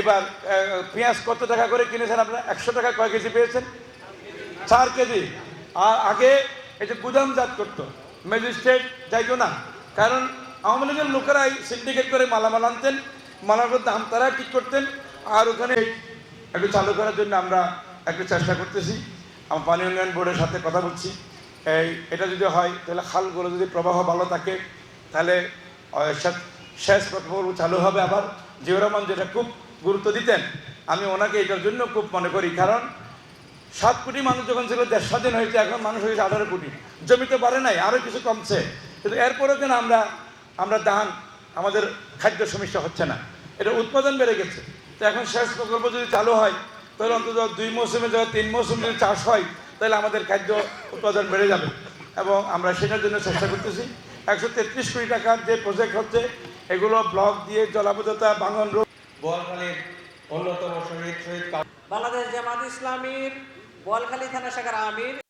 এবার পেঁয়াজ কত টাকা করে কিনেছেন আপনারা? একশো টাকা কয় কেজি পেয়েছেন? চার কেজি। আর আগে এটা গুদামজাত করতো, ম্যাজিস্ট্রেট যাইতো না। কারণ আওয়ামী লীগের লোকেরাই সিন্ডিকেট করে মালামাল আনতেন মালামাল দাম তারা ঠিক করতেন। আর ওখানে একটু চালু করার জন্য আমরা একটু চেষ্টা করতেছি। আমার পানি উন্নয়ন বোর্ডের সাথে কথা বলছি। এই, এটা যদি হয়, তাহলে খালগুলো যদি প্রবাহ ভালো থাকে, তাহলে সেচ প্রকল্প চালু হবে আবার। জিও রহমান যেটা খুব গুরুত্ব দিতেন। আমি ওনাকে এটার জন্য খুব মনে করি, কারণ সাত কোটি মানুষ যখন ছিল দেশ স্বাধীন হয়েছে, এখন মানুষ হয়েছে আঠারো কোটি। জমিতে পারে নাই আরও কিছু কমছে। কিন্তু এরপরেও কেন আমরা আমরা ধান, আমাদের খাদ্য সমস্যা হচ্ছে না। এটা উৎপাদন বেড়ে গেছে। তো এখন সেচ প্রকল্প যদি চালু হয়, তাহলে অন্তত দুই মৌসুমে যদি, তিন মৌসুম যদি চাষ হয়, তাহলে আমাদের খাদ্য উৎপাদন বেড়ে যাবে। এবং আমরা সেটার জন্য চেষ্টা করতেছি। একশো তেত্রিশ কোটি টাকার যে প্রজেক্ট হচ্ছে, এগুলো ব্লক দিয়ে জলাবদ্ধতা, বাঙন রোগ বোয়ালখালীর অন্যতম শহীদ শহীদ বাংলাদেশ জামাত ইসলামীর বোয়ালখালী থানা শাখার আমির